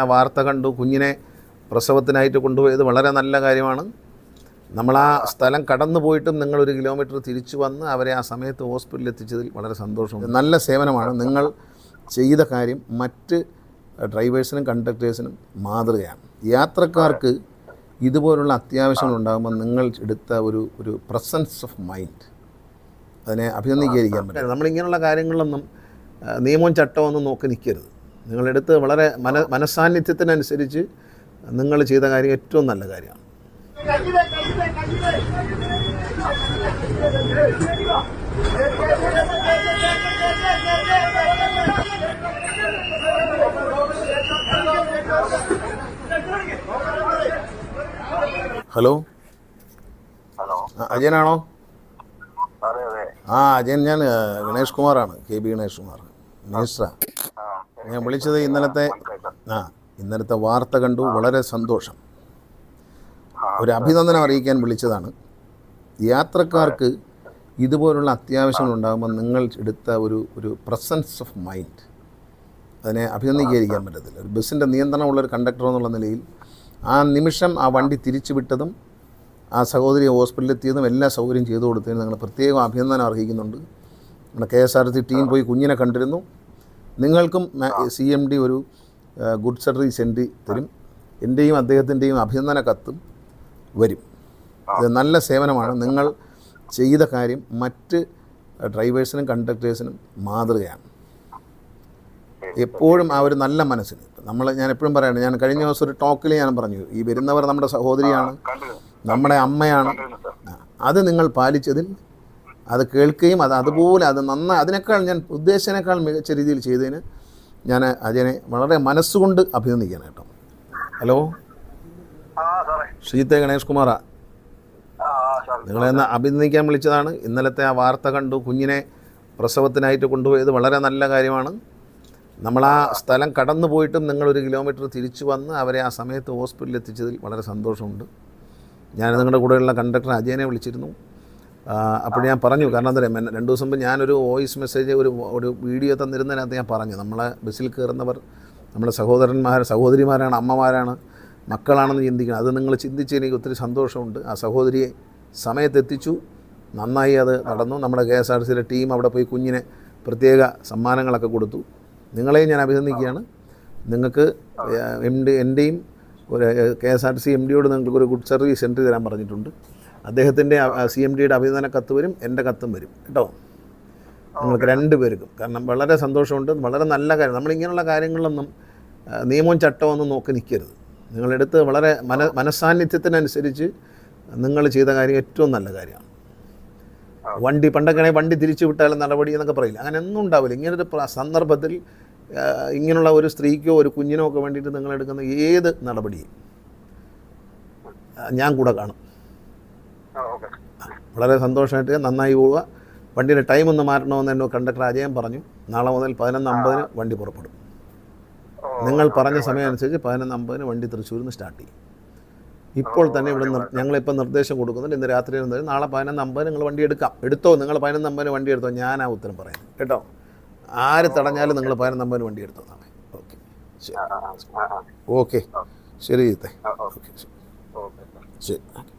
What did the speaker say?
ആ വാർത്ത കണ്ടു കുഞ്ഞിനെ പ്രസവത്തിനായിട്ട് കൊണ്ടുപോയത് വളരെ നല്ല കാര്യമാണ്. നമ്മൾ ആ സ്ഥലം കടന്നു പോയിട്ടും നിങ്ങൾ ഒരു കിലോമീറ്റർ തിരിച്ചു വന്ന് അവരെ ആ സമയത്ത് ഹോസ്പിറ്റലിൽ എത്തിച്ചതിൽ വളരെ സന്തോഷമുണ്ട്. നല്ല സേവനമാണ്. നിങ്ങൾ ചെയ്ത കാര്യം മറ്റ് ഡ്രൈവേഴ്സിനും കണ്ടക്ടേഴ്സിനും മാതൃകയാണ്. യാത്രക്കാർക്ക് ഇതുപോലുള്ള അത്യാവശ്യങ്ങൾ ഉണ്ടാകുമ്പോൾ നിങ്ങൾ എടുത്ത ഒരു ഒരു പ്രസൻസ് ഓഫ് മൈൻഡ് അതിനെ അഭിനന്ദിക്കാതിരിക്കാൻ പറ്റില്ല നമ്മളിങ്ങനെയുള്ള കാര്യങ്ങളൊന്നും നിയമവും ചട്ടമൊന്നും നോക്കി നിൽക്കരുത്. നിങ്ങളെടുത്ത് വളരെ മന മനസാന്നിധ്യത്തിനനുസരിച്ച് നിങ്ങൾ ചെയ്ത കാര്യം ഏറ്റവും നല്ല കാര്യമാണ്. ഹലോ? അജയനാണോ? അതെ അതെ. ആ അജയൻ ഞാൻ ഗണേഷ് കുമാറാണ് കെ ബി ഗണേഷ് കുമാർ മിനിസ്റ്ററാ ആ ഞാൻ വിളിച്ചത് ഇന്നലത്തെ ആ ഇന്നലത്തെ വാർത്ത കണ്ടു വളരെ സന്തോഷം. ഒരു അഭിനന്ദനം അറിയിക്കാൻ വിളിച്ചതാണ്. യാത്രക്കാർക്ക് ഇതുപോലുള്ള അത്യാവശ്യങ്ങൾ ഉണ്ടാകുമ്പോൾ നിങ്ങൾ എടുത്ത ഒരു ഒരു പ്രസൻസ് ഓഫ് മൈൻഡ് അതിനെ അഭിനന്ദിക്കാതിരിക്കാൻ പറ്റത്തില്ല. ഒരു ബസ്സിന്റെ നിയന്ത്രണമുള്ള ഒരു കണ്ടക്ടർ എന്നുള്ള നിലയിൽ ആ നിമിഷം ആ വണ്ടി തിരിച്ചു വിട്ടതും ആ സഹോദരി ഹോസ്പിറ്റലിൽ എത്തിയതും എല്ലാ സൗകര്യം ചെയ്തു കൊടുത്തതിന് നിങ്ങൾ പ്രത്യേകം അഭിനന്ദനം അർഹിക്കുന്നുണ്ട്. നമ്മുടെ K S R T team പോയി കുഞ്ഞിനെ കണ്ടിരുന്നു. നിങ്ങൾക്കും സി എം ഡി ഒരു ഗുഡ് സർവീസ് സെൻഡ് തരും. എന്റെയും അദ്ദേഹത്തിന്റെയും അഭിനന്ദന കത്തും വരും. ഇത് നല്ല സേവനമാണ്. നിങ്ങൾ ചെയ്ത കാര്യം മറ്റ് ഡ്രൈവേഴ്സിനും കണ്ടക്ടേഴ്സിനും മാതൃകയാണ്. എപ്പോഴും ആ ഒരു നല്ല മനസ്സിന്. നമ്മൾ ഞാൻ എപ്പോഴും പറയണം ഞാൻ കഴിഞ്ഞ ദിവസം ഒരു ടോക്കിൽ ഞാൻ പറഞ്ഞു ഈ വരുന്നവർ നമ്മുടെ സഹോദരിയാണ് നമ്മുടെ അമ്മയാണ്. അത് നിങ്ങൾ പാലിച്ചതിൽ അത് കേൾക്കുകയും അത് അതുപോലെ അത് നന്നായി അതിനേക്കാൾ ഞാൻ ഉദ്ദേശിച്ചതിനേക്കാൾ മികച്ച രീതിയിൽ ചെയ്തതിന് ഞാൻ അജയനെ വളരെ മനസ്സുകൊണ്ട് അഭിനന്ദിക്കണം കേട്ടോ. ഹലോ? ശ്രീത്തെ ഗണേഷ് കുമാറാ. നിങ്ങളെ ഒന്ന് അഭിനന്ദിക്കാൻ വിളിച്ചതാണ്. ഇന്നലത്തെ ആ വാർത്ത കണ്ടു കുഞ്ഞിനെ പ്രസവത്തിനായിട്ട് കൊണ്ടുപോയത് വളരെ നല്ല കാര്യമാണ്. നമ്മൾ ആ സ്ഥലം കടന്നു പോയിട്ടും നിങ്ങളൊരു കിലോമീറ്റർ തിരിച്ചു വന്ന് അവരെ ആ സമയത്ത് ഹോസ്പിറ്റലിൽ എത്തിച്ചതിൽ വളരെ സന്തോഷമുണ്ട്. ഞാൻ നിങ്ങളുടെ കൂടെയുള്ള കണ്ടക്ടർ അജയനെ വിളിച്ചിരുന്നു. അപ്പോൾ ഞാൻ പറഞ്ഞു കാരണം എന്താ പറയുക രണ്ട് ദിവസം മുമ്പ് ഞാനൊരു വോയിസ് മെസ്സേജ് ഒരു ഒരു വീഡിയോ തന്നിരുന്നതിനകത്ത് ഞാൻ പറഞ്ഞു നമ്മളെ ബസ്സിൽ കയറുന്നവർ നമ്മളെ സഹോദരന്മാർ സഹോദരിമാരാണ് അമ്മമാരാണ് മക്കളാണെന്ന് ചിന്തിക്കണം. അത് നിങ്ങൾ ചിന്തിച്ച് എനിക്ക് ഒത്തിരി സന്തോഷമുണ്ട്. ആ സഹോദരിയെ സമയത്തെത്തിച്ചു. നന്നായി അത് നടന്നു. നമ്മുടെ കെ എസ് ആർ സിയിലെ ടീം അവിടെ പോയി കുഞ്ഞിനെ പ്രത്യേക സമ്മാനങ്ങളൊക്കെ കൊടുത്തു. നിങ്ങളെയും ഞാൻ അഭിനന്ദിക്കുകയാണ്. നിങ്ങൾക്ക് എം ഡി എന്റെയും ഒരു K S R C M ഡിയോട് നിങ്ങൾക്ക് ഒരു ഗുഡ് സർവീസ് എൻട്രി തരാൻ പറഞ്ഞിട്ടുണ്ട്. അദ്ദേഹത്തിന്റെ സി എം ഡിയുടെ അഭിനന്ദന കത്ത് വരും എന്റെ കത്തും വരും കേട്ടോ? നമ്മൾക്ക് രണ്ട് പേർക്കും. കാരണം വളരെ സന്തോഷമുണ്ട് വളരെ നല്ല കാര്യം. നമ്മളിങ്ങനെയുള്ള കാര്യങ്ങളിലൊന്നും കാര്യങ്ങളൊന്നും നിയമവും ചട്ടവും ഒന്നും നോക്കി നിൽക്കരുത്. നിങ്ങളെടുത്ത് വളരെ മന മനസാന്നിധ്യത്തിനനുസരിച്ച് നിങ്ങൾ ചെയ്ത കാര്യം ഏറ്റവും നല്ല കാര്യമാണ്. വണ്ടി പണ്ടൊക്കെ വണ്ടി തിരിച്ചു വിട്ടാലും നടപടി എന്നൊക്കെ പറയില്ല. അങ്ങനെ ഒന്നും ഉണ്ടാവില്ല. ഇങ്ങനൊരു സന്ദർഭത്തിൽ ഇങ്ങനെയുള്ള ഒരു സ്ത്രീക്കോ ഒരു കുഞ്ഞിനോ ഒക്കെ വേണ്ടിയിട്ട് നിങ്ങളെടുക്കുന്ന ഏത് നടപടിയും ഞാൻ കൂടെ കാണും. വളരെ സന്തോഷമായിട്ട് നന്നായി പോവുക. വണ്ടിയുടെ ടൈം ഒന്ന് മാറ്റണമെന്ന് എന്നോട് കണ്ടക്ടർ അജയൻ പറഞ്ഞു. നാളെ മുതൽ പതിനൊന്ന് അമ്പതിന് വണ്ടി പുറപ്പെടും. നിങ്ങൾ പറഞ്ഞ സമയം അനുസരിച്ച് പതിനൊന്ന് അമ്പതിന് വണ്ടി തൃശ്ശൂരിൽ നിന്ന് സ്റ്റാർട്ട് ചെയ്യും. ഇപ്പോൾ തന്നെ ഇവിടെ ഞങ്ങളിപ്പോൾ നിർദ്ദേശം കൊടുക്കുന്നുണ്ട്. ഇന്ന് രാത്രി ഇരുന്നത് നാളെ പതിനൊന്ന് അമ്പത് നിങ്ങൾ വണ്ടി എടുക്കാം. എടുത്തോ? നിങ്ങൾ പതിനൊന്ന് അമ്പതിന് വണ്ടി എടുത്തോ? ഞാൻ ആ ഉത്തരം പറയാം. കേട്ടോ? ആര് തടഞ്ഞാലും നിങ്ങൾ പതിനൊന്ന് അമ്പതിന് വണ്ടി എടുത്തോ നാളെ ഓക്കെ. ശരി. ഓക്കെ. ശരി ഓക്കെ. ശരി. ശരി.